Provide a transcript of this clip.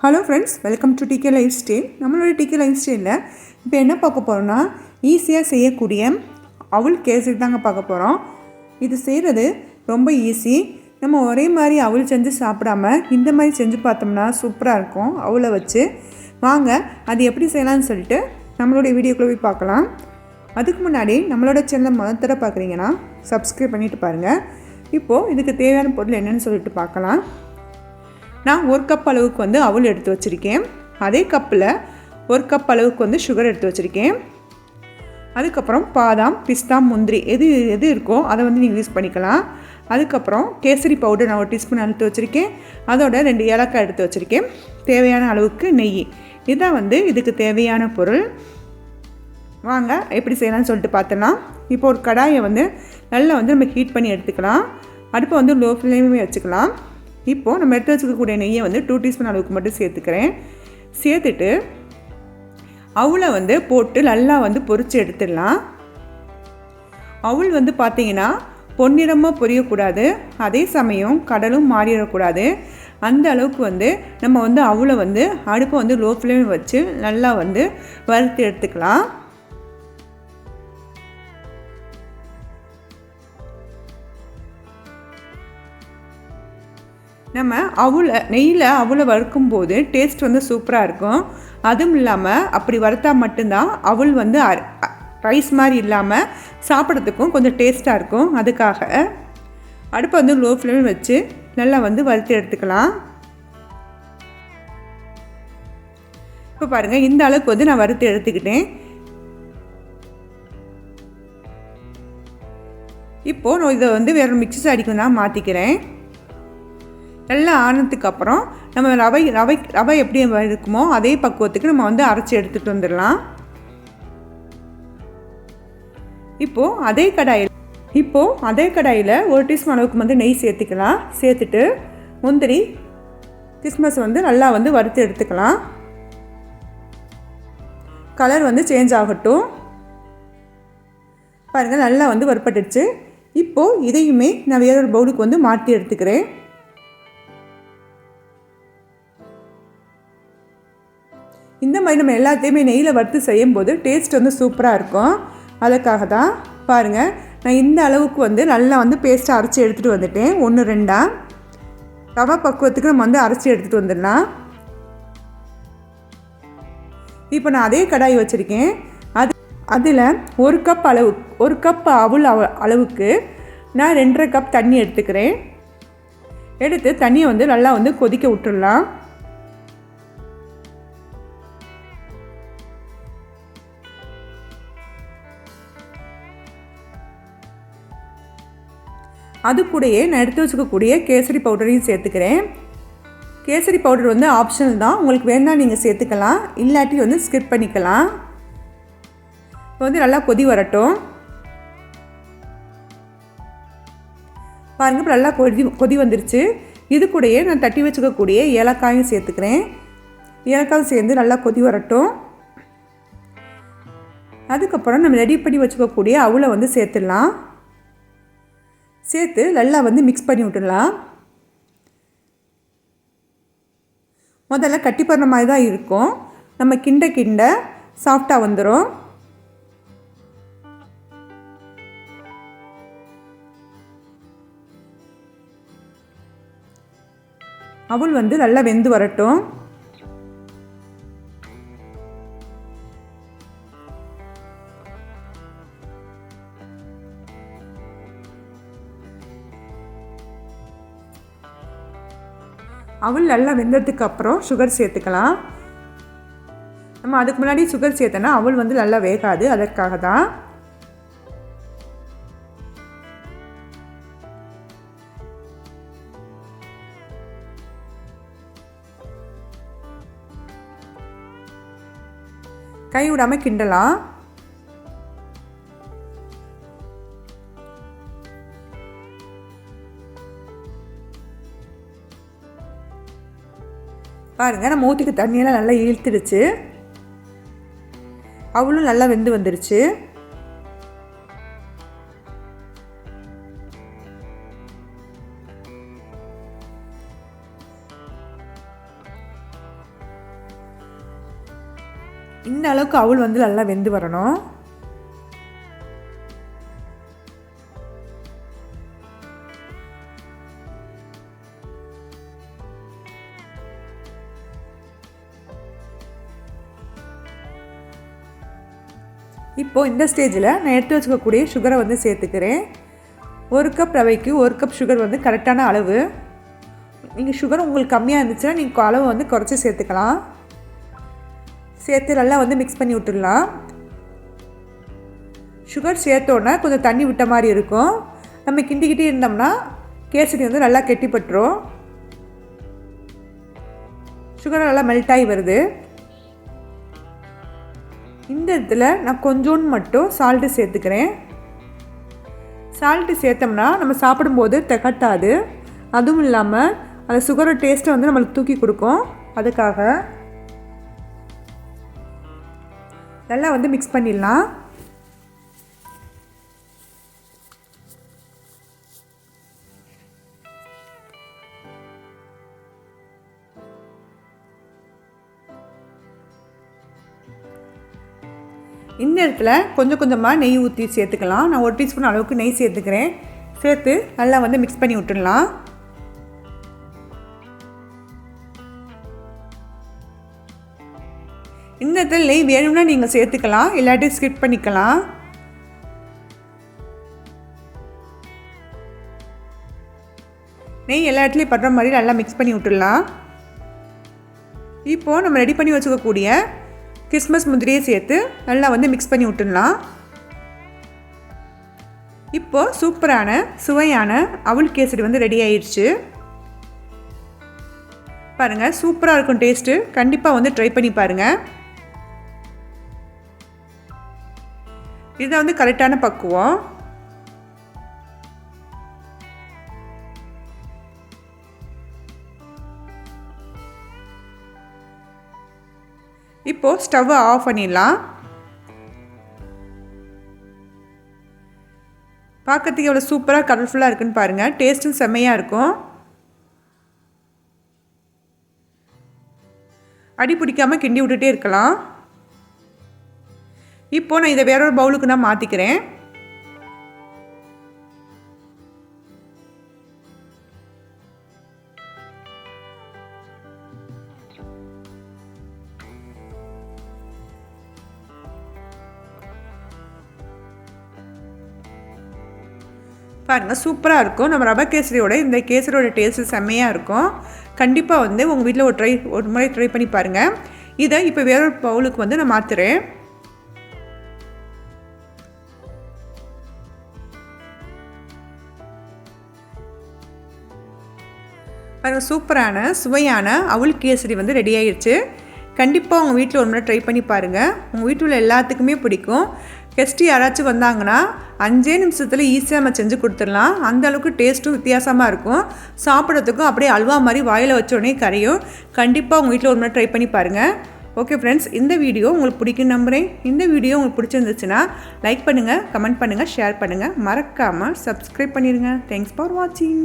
Hello friends welcome to DK life style நம்மளோட DK life ஸ்டைலில் இப்போ என்ன பார்க்க போகிறோன்னா ஈஸியாக செய்யக்கூடிய அவுள் கேசரி தாங்க பார்க்க போகிறோம் இது செய்கிறது ரொம்ப ஈஸி நம்ம ஒரே மாதிரி அவுள் செஞ்சு சாப்பிடாம இந்த மாதிரி செஞ்சு பார்த்தோம்னா சூப்பராக இருக்கும் அவளை வச்சு. வாங்க அது எப்படி செய்யலாம்னு சொல்லிட்டு நம்மளுடைய வீடியோக்குள்ளே போய் பார்க்கலாம். அதுக்கு முன்னாடி நம்மளோட சேனலை முதல் பார்க்குறீங்கன்னா சப்ஸ்கிரைப் பண்ணிட்டு பாருங்கள் இப்போது இதுக்கு தேவையான பொருள் என்னென்னு சொல்லிட்டு பார்க்கலாம். நான் ஒரு கப் அளவுக்கு வந்து அவல் எடுத்து வச்சுருக்கேன். அதே கப்பில் ஒரு கப் அளவுக்கு வந்து சுகர் எடுத்து வச்சுருக்கேன். அதுக்கப்புறம் பாதாம் பிஸ்தா முந்திரி எது எது இருக்கோ அதை வந்து நீங்கள் யூஸ் பண்ணிக்கலாம். அதுக்கப்புறம் கேசரி பவுடர் நான் ஒரு டீஸ்பூன் எடுத்து வச்சுருக்கேன். அதோட ரெண்டு ஏலக்காய் எடுத்து வச்சுருக்கேன். தேவையான அளவுக்கு நெய். இதுதான் வந்து இதுக்கு தேவையான பொருள். வாங்க எப்படி செய்யலாம்னு சொல்லிட்டு பார்த்துலாம் இப்போ ஒரு கடாயை வந்து நல்லா வந்து நம்ம ஹீட் பண்ணி எடுத்துக்கலாம். அடுப்பை வந்து லோ ஃப்ளேமே வச்சுக்கலாம். இப்போது நம்ம எடுத்து வச்சுக்கக்கூடிய நெய்யை வந்து டூ டீஸ்பூன் அளவுக்கு மட்டும் சேர்த்துக்கிறேன். சேர்த்துட்டு அவளை வந்து போட்டு நல்லா வந்து பொரித்து எடுத்துடலாம். அவள் வந்து பார்த்திங்கன்னா பொன்னிறமாக பொரியக்கூடாது அதே சமயம் கடலும் மாறிடக்கூடாது. அந்த அளவுக்கு வந்து நம்ம வந்து அவளை வந்து அடுப்பை வந்து லோ ஃப்ளேம் வச்சு நல்லா வந்து வறுத்து எடுத்துக்கலாம். நம்ம அவளை நெய்யில் அவளை வறுக்கும்போது டேஸ்ட் வந்து சூப்பராக இருக்கும். அதுவும் இல்லாமல் அப்படி வறுத்தா மட்டும்தான் அவள் வந்து ரைஸ் மாதிரி இல்லாமல் சாப்பிட்றதுக்கும் கொஞ்சம் டேஸ்ட்டாக இருக்கும். அதுக்காக அடுப்பை வந்து லோ ஃப்ளேம் வச்சு நல்லா வந்து வறுத்து எடுத்துக்கலாம். இப்போ பாருங்கள் இந்த அளவுக்கு வந்து நான் வறுத்து எடுத்துக்கிட்டேன். இப்போது நான் இதை வந்து வேறு மிக்சி சாடிக்கு நான் மாற்றிக்கிறேன் நல்லா ஆனதுக்கு அப்புறம் நம்ம ரவை ரவை ரவை எப்படி இருக்குமோ அதே பக்குவத்துக்கு நம்ம வந்து அரைச்சி எடுத்துகிட்டு வந்துடலாம். இப்போது அதே கடாயில் இப்போது அதே கடாயில் ஒரு டீஸ்பூன் அளவுக்கு வந்து நெய் சேர்த்துக்கலாம். சேர்த்துட்டு முந்திரி கிறிஸ்மஸ் வந்து நல்லா வந்து வறுத்து எடுத்துக்கலாம். கலர் வந்து சேஞ்ச் ஆகட்டும். பாருங்கள் நல்லா வந்து வறுப்பட்டுடுச்சு இப்போது இதையுமே நான் வேறொரு பவுலுக்கு வந்து மாற்றி எடுத்துக்கிறேன். இந்த மாதிரி நம்ம எல்லாத்தையுமே நெய்யில் வறுத்து செய்யும்போது டேஸ்ட் வந்து சூப்பராக இருக்கும். அதுக்காக தான் பாருங்கள் நான் இந்த அளவுக்கு வந்து நல்லா வந்து பேஸ்ட்டை அரைச்சி எடுத்துகிட்டு வந்துட்டேன். ஒன்று ரெண்டாக ரவை பக்குவத்துக்கு நம்ம வந்து அரைச்சி எடுத்துகிட்டு வந்துடலாம். இப்போ நான் அதே கடாய் வச்சுருக்கேன். அது அதில் ஒரு கப் அளவு ஒரு கப் அவுள் அளவுக்கு நான் ரெண்டரை கப் தண்ணி எடுத்துக்கிறேன். எடுத்து தண்ணியை வந்து நல்லா வந்து கொதிக்க விட்டுடலாம். அது கூடயே நான் எடுத்து வச்சுக்கக்கூடிய கேசரி பவுடரையும் சேர்த்துக்கிறேன். கேசரி பவுடர் வந்து ஆப்ஷனல் தான். உங்களுக்கு வேணால் நீங்கள் சேர்த்துக்கலாம். இல்லாட்டி வந்து ஸ்கிப் பண்ணிக்கலாம். இப்போ வந்து நல்லா கொதி வரட்டும். பாருங்கள் இப்போ நல்லா கொதி கொதி வந்துருச்சு. இது கூடயே நான் தட்டி வச்சுக்கக்கூடிய ஏலக்காயும் சேர்த்துக்கிறேன். ஏலக்காயும் சேர்ந்து நல்லா கொதி வரட்டும். அதுக்கப்புறம் நம்ம ரெடி பண்ணி வச்சுக்கக்கூடிய அவளை வந்து சேர்த்துடலாம். சேர்த்து நல்லா வந்து மிக்ஸ் பண்ணி விட்டுடலாம். முதல்ல கட்டி போடுற மாதிரி தான் இருக்கும். நம்ம கிண்ட கிண்ட சாஃப்டாக வந்துடும் அவள் வந்து நல்லா வெந்து வரட்டும். அவள் நல்லா வெந்ததுக்கு அப்புறம் சுகர் சேர்த்துக்கலாம். நம்ம அதுக்கு முன்னாடி சுகர் சேர்த்தனா அவள் வந்து நல்லா வேகாது அதற்காக தான் கை விடாமல் கிண்டலாம். பாருங்கள் நம்ம ஊற்றிக்க தண்ணியெல்லாம் நல்லா இழுத்துடுச்சு. அவளும் நல்லா வெந்து வந்துடுச்சு இந்த அளவுக்கு அவள் வந்து நல்லா வெந்து வரணும். இப்போது இந்த ஸ்டேஜில் நான் எடுத்து வச்சுக்கக்கூடிய சுகரை வந்து சேர்த்துக்கிறேன். ஒரு கப் ரவைக்கு ஒரு கப் சுகர் வந்து கரெக்டான அளவு. நீங்கள் சுகர் உங்களுக்கு கம்மியாக இருந்துச்சுன்னா நீங்கள் அளவு வந்து குறைச்சி சேர்த்துக்கலாம். சேர்த்து நல்லா வந்து மிக்ஸ் பண்ணி விட்டுடலாம். சுகர் சேர்த்தோன்னே கொஞ்சம் தண்ணி விட்ட மாதிரி இருக்கும். நம்ம கிண்டிக்கிட்டே இருந்தோம்னா கேசரி வந்து நல்லா கெட்டிப்பட்டுரும். சுகர் நல்லா மெல்ட் ஆகி வருது. இந்த இடத்துல நான் கொஞ்சோண்டு மட்டும் சால்ட்டு சேர்த்துக்கிறேன். சால்ட்டு சேர்த்தோம்னா நம்ம சாப்பிடும்போது திகட்டாது. அதுவும் இல்லாமல் அந்த சுகரோட டேஸ்ட்டை வந்து நம்மளுக்கு தூக்கி கொடுக்கும். அதுக்காக நல்லா வந்து மிக்ஸ் பண்ணிடலாம். இந்த இடத்துல கொஞ்சம் கொஞ்சமாக நெய் ஊற்றி சேர்த்துக்கலாம். நான் ஒரு டீஸ்பூன் அளவுக்கு நெய் சேர்த்துக்கிறேன். சேர்த்து நல்லா வந்து மிக்ஸ் பண்ணி விட்டுடலாம். இந்த இடத்துல நெய் வேணும்னா நீங்கள் சேர்த்துக்கலாம். இல்லாட்டி ஸ்கிப் பண்ணிக்கலாம். நெய் எல்லா இடத்துலையும் படுற மாதிரி நல்லா மிக்ஸ் பண்ணி விட்டுடலாம். இப்போது நம்ம ரெடி பண்ணி வச்சுக்கக்கூடிய கிறிஸ்மஸ் முந்திரியை சேர்த்து நல்லா வந்து மிக்ஸ் பண்ணி விட்டுடலாம் இப்போது சூப்பரான சுவையான அவுல் கேசரி வந்து ரெடி ஆயிடுச்சு பாருங்கள் சூப்பராக இருக்கும் டேஸ்ட்டு கண்டிப்பாக வந்து ட்ரை பண்ணி பாருங்கள் இதுதான் வந்து கரெக்டான பக்குவம். இப்போது ஸ்டவ்வை ஆஃப் பண்ணிடலாம். பார்க்கறதுக்கு எவ்வளோ சூப்பராக கலர்ஃபுல்லாக இருக்குன்னு பாருங்கள் டேஸ்ட்டும் செம்மையாக இருக்கும். அடி பிடிக்காமல் கிண்டி விட்டுட்டே இருக்கலாம். இப்போது நான் இதை வேற ஒரு பவுலுக்கு நான் மாற்றிக்கிறேன் பாருங்கள் சூப்பராக இருக்கும். நம்ம ரவை கேசரியோட இந்த கேசரியோட டேஸ்ட்டு செம்மையாக இருக்கும். கண்டிப்பாக வந்து உங்கள் வீட்டில் ஒரு ட்ரை ஒரு முறை ட்ரை பண்ணி பாருங்கள் இதை இப்போ வேறொரு பவுலுக்கு வந்து நான் மாற்றுறேன் பாருங்கள் சூப்பரான சுவையான அவுள் கேசரி வந்து ரெடி ஆயிடுச்சு கண்டிப்பாக உங்கள் வீட்டில் ஒரு முறை ட்ரை பண்ணி பாருங்கள் உங்கள் வீட்டில் உள்ள எல்லாத்துக்குமே பிடிக்கும். கெஸ்ட்டு யாராச்சும் வந்தாங்கன்னா அஞ்சே நிமிஷத்தில் ஈஸியாக நம்ம செஞ்சு கொடுத்துடலாம். அந்த அளவுக்கு டேஸ்ட்டும் வித்தியாசமாக இருக்கும். சாப்பிட்றதுக்கும் அப்படியே அல்வா மாதிரி வாயில் வச்சோடனே கரையும். கண்டிப்பாக உங்கள் வீட்டில் ஒரு முறை ட்ரை பண்ணி பாருங்கள் ஓகே ஃப்ரெண்ட்ஸ் இந்த வீடியோ உங்களுக்கு பிடிக்கும் நம்புகிறேன் இந்த வீடியோ உங்களுக்கு பிடிச்சிருந்துச்சுன்னா லைக் பண்ணுங்கள் கமெண்ட் பண்ணுங்கள் ஷேர் பண்ணுங்கள் மறக்காமல் சப்ஸ்கிரைப் பண்ணிடுங்க. தேங்க்ஸ் ஃபார் வாட்சிங்